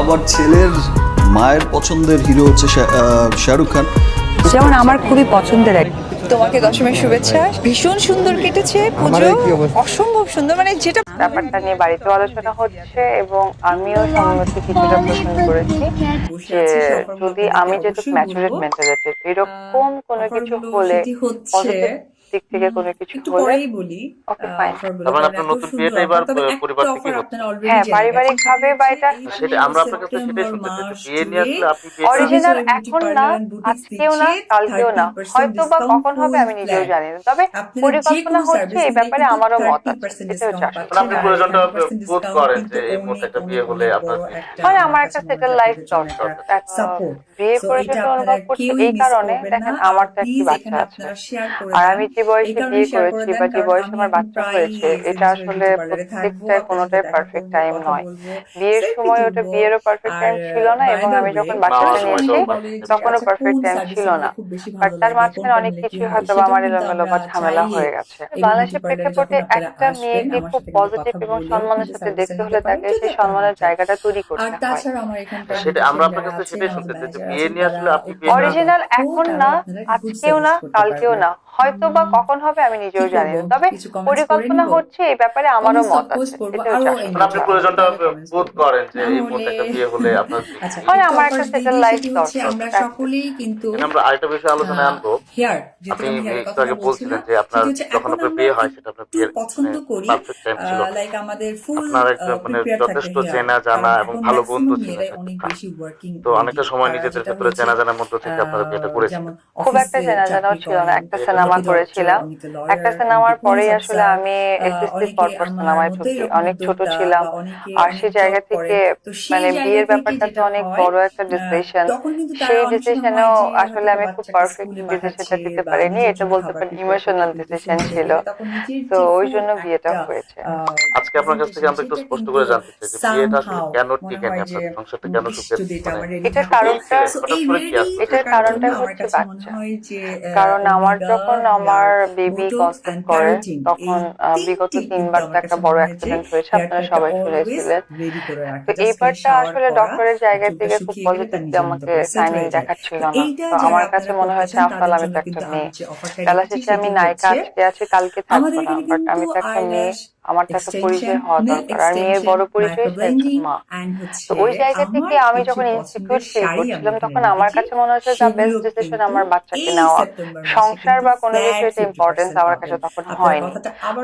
আমার ছেলের মায়ের পছন্দের হিরো হচ্ছে শাহরুখ খান। যেমন আমার খুবই পছন্দের এক তোমাকে দশমীর শুভেচ্ছা। ভীষণ সুন্দর কেটেছে পুজো। অসম্ভব সুন্দর। মানে যেটা ব্যাপারটা নিয়ে বাড়িতে আলোচনা হচ্ছে এবং আমিও সম্মতি কিছুটা প্রশ্ন করেছি যে যদি আমি যেহেতু ম্যাচুরেট মেন্টালিটির এরকম কোনো কিছু হলে দিক থেকে কোনো কিছু হলে বলি আপনার নতুন বিয়েটা এবার পরিবার হ্যাঁ, পারিবারিক ভাবে বা এটা- সেটা আমরা আপনার কাছে সেটাই শুনতে চাই বিয়ে নিয়ে আসলে আপনি অরিজিনাল এখন না আজকেও না কালকেও না। হয়তো বা কখন হবে আমি নিজেও জানি না। তবে পরিকল্পনা হচ্ছে এই ব্যাপারে আমারও মত আছে। এটা হচ্ছে discount আসল পাচ্ছেন। আপনি প্রয়োজনটা বোধ করেন যে এই মুহূর্তে একটা বিয়ে হলে আপনার বড় কি- একটা মানে আমার একটা সেটেল লাইফ দরকার। বিয়ে করে অনুভব করছি এই কারণে দেখেন আমার তো একটি বাচ্চা আছে আর আমি যে বয়সে বিয়ে করেছি বা যে বয়সে আমার বাচ্চা হয়েছে এটা আসলে আপনাদের কোনোটাই পারফেক্ট টাইম নয়। বিয়ের সময় ওটা বিয়েরও পারফেক্ট টাইম ছিল না এবং আমি যখন বাচ্চাটা নিয়েছি তখনও আচ্ছা, পারফেক্ট টাইম ছিল না। খুব বেশি বাট তার মাঝখানে অনেক নিলে কি কিছুই হয়, হয়তো বা আমার এলোমেলো বা ঝামেলা হয়ে গেছে। বাংলাদেশের প্রেক্ষাপটে একটা মেয়েকে খুব পজিটিভ এবং সম্মানের সাথে দেখতে হলে তাকে সেই সম্মানের জায়গাটা তৈরি করতে হয়। সেটা আমরা আপনার কাছে সেটাই শুনতে চাই যে বিয়ে নিয়ে আসলে আপনি না অরিজিনাল এখন না আজকেও না কালকেও না হয়তো বা কখন হবে আমি নিজেও জানি না। তবে পরিকল্পনা করে হচ্ছে এই ব্যাপারে আমারও মত আছে। মানে আপনি প্রয়োজনটা বোধ করেন যে এই বিয়ে হলে আপনার আচ্ছা, হয় আমার একটা দিয়ে settle দিই, life সেটি হচ্ছে দরকার। আমরা সকলেই কিন্তু আমরা আরেকটা বিষয় আলোচনায় আনব? হেয়ার আপনি একটু আগে বলছিলেন যে আপনার যখন আপনার বিয়ে হয় সেটা আপনার বিয়ের পছন্দ করি? টাইম ছিল। লাইক আমাদের ফুল আপনার একটা মানে যথেষ্ট চেনা জানা এবং ভালো বন্ধু ছিল তো অনেকটা সময় নিজেদের ভেতরে চেনা জানার মধ্যে থেকে আপনারা বিয়েটা করেছিলেন খুব একটা চেনা জানাও ছিল না একটা সিনেমা করেছিলাম একটা সিনেমার পরেই আসলে আমি এসএসসি পরপর সিনেমায় ঢুকি অনেক ছোট ছিলাম আর সেই জায়গা থেকে মানে বিয়ের ব্যাপারটা তো অনেক বড় একটা ডিসিশন সেই ডিসিশনেও আসলে আমি খুব পারফেক্ট ডিসিশনটা দিতে পারিনি এটা বলতে পারি ইমোশনাল ডিসিশন ছিল। তো ওই জন্য বিয়েটা হয়েছে। আজকে আপনার কাছ থেকে আমরা একটু স্পষ্ট করে জানতে চাই যে বিয়েটা আসলে কেন টিকে নেই আপনার সংসারটা কেন সুখের মানে এটার কারণটা? এটার কারণটা হচ্ছে বাচ্চা কারণ আমার যখন আমার বেবি কনসেপ্ট করে তখন বিগত তিনবার তো একটা বড় অ্যাক্সিডেন্ট হয়েছে আপনারা সবাই শুনেছিলেন। তো এইবারটা আসলে ডক্টরের জায়গা থেকে খুব পজিটিভ আমাকে সাইনিং দেখাচ্ছিল না। তো আমার কাছে মনে হয়েছে আফতাল আমি তো একটা মেয়ে। বেলা শেষে আমি নায়িকা আজকে আছি কালকে থাকব না বাট আমি তো একটা মেয়ে। আমার একটা পরিচয় হওয়া দরকার। আর মেয়ের বড় পরিচয় মা। তো ওই জায়গা থেকে আমি যখন ফিল করছিলাম তখন আমার কাছে মনে হচ্ছে যা বেস্ট ডিসিশন আমার বাচ্চাকে নেওয়া। সংসার বা কোনো কিছু ইম্পর্টেন্স আমার কাছে তখন হয়নি।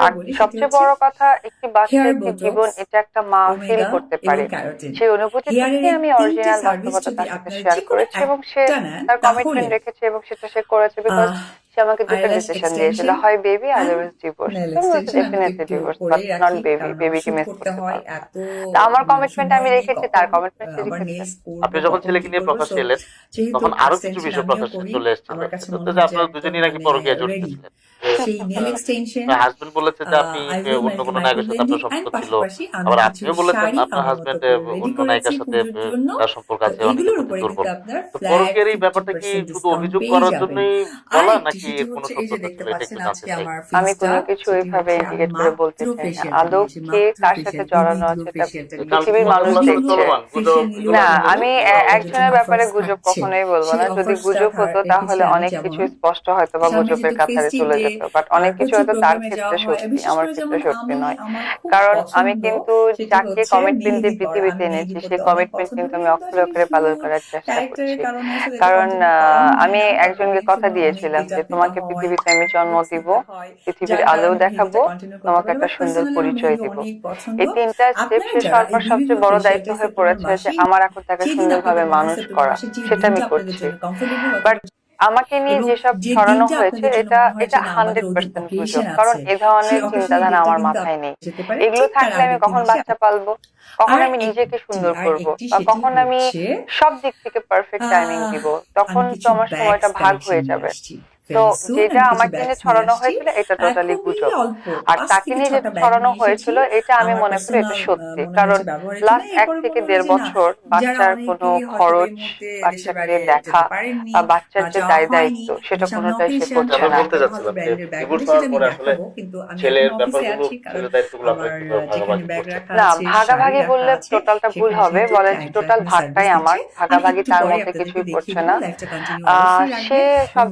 আর সবচেয়ে বড় কথা একটি বাচ্চার একটি জীবন এটা একটা মা ফিল করতে পারে। সেই অনুভূতি থেকে আমি অরিজিনাল বাস্তবতা তার সাথে শেয়ার করেছি এবং সে তার কমিটমেন্ট রেখেছে এবং সেটা সে করেছে বিকজ সে আমাকে দুটো ডিসিশন দিয়েছিল হয় baby otherwise divorce definitely divorce but not baby বেবিকে মিস করতে হয় আমার মানে commitment আমি রেখেছি, তার রেখেছে। আপনি যখন ছেলেকে নিয়ে so এলেন তখন আরও কিছু বিষয় করি, চলে এসেছিল। যে আপনারা দুজনেই নাকি পরকীয়া মানে সেই হাজবেন্ড বলেছে যে আপনি অন্য কোনো my নায়কের সাথে আপনার সম্পর্ক ছিল। আবার আপনিও বলেছেন আপনার হাজবেন্ড অন্য নায়িকার সাথে তার সম্পর্ক আছে তো অনেক দুর্বল এই ব্যাপারটা কি 50% শুধু অভিযোগ করার জন্যই। বলা নাকি সেটি কোনো হচ্ছে এই যে দেখতে পাচ্ছেন আজকে আমার আমি কোনো কিছু সেটি হচ্ছে ইন্ডিকেট করে বলতে চাই না। আদৌ কে কার সাথে জড়ানো আছে এটা facial টা পৃথিবীর মানুষ দেখছে না আমি একজনের ব্যাপারে গুজব কখনোই বলব না। যদি গুজব হতো তাহলে অনেক কিছু স্পষ্ট হয়তো বা গুজবের কাতারে চলে যেত। বাট অনেক কিছু হয়তো তার ক্ষেত্রে সত্যি আমার ক্ষেত্রে সত্যি নয়। কারণ আমি কিন্তু সেটি যাকে কমিটমেন্ট দিয়ে পৃথিবীতে এনেছি সেই কমিটমেন্ট কিন্তু আমি অক্ষরে অক্ষরে পালন করার চেষ্টা করছি কারণে আমি একজনকে কথা দিয়েছিলাম যে তোমাকে পৃথিবীতে আমি জন্ম দিব পৃথিবীর আলোও দেখাবো তোমাকে একটা সুন্দর পরিচয় দিব। এই তিনটা স্টেপ শেষ হওয়ার পর সবচেয়ে বড় দায়িত্ব হয়ে পড়েছে যে আমার এখন তাকে সুন্দরভাবে মানুষ করা সেটা আমি করছি। বাট আমাকে নিয়ে যেসব ছড়ানো হয়েছে এটা এটা হান্ড্রেড পার্সেন্ট গুজব কারণ এ ধরনের চিন্তাধারা আমার মাথায় নেই। এগুলো থাকলে আমি কখন বাচ্চা পালবো কখন আমি নিজেকে সুন্দর করব বা কখন আমি সব দিক থেকে পারফেক্ট টাইমিং দিব তখন তো আমার সময়টা ভাগ হয়ে যাবে। তো যেটা আমাকে নিয়ে ছড়ানো হয়েছিল এটা টোটালি গুজব আর তাকে নিয়ে যেটা ছড়ানো হয়েছিল এটা আমি মনে করি এটা সত্যি। কারণ লাস্ট এক থেকে দেড় বছর বাচ্চার কোনো খরচ বাচ্চাকে দেখা বা বাচ্চার যে দায় দায়িত্ব সেটা কোনোটাই সে করছে না। বলতে যাচ্ছিলাম যে divorce হওয়ার পরে আসলে ছেলের ব্যাপারগুলো ছেলের দায়িত্বগুলো আপনারা কীভাবে ভাগাভাগি করছেন না ভাগাভাগি বললে টোটালটা ভুল হবে বলে টোটাল ভাগটাই আমার ভাগাভাগি তার মধ্যে কিছুই করছে না আহ, সে সব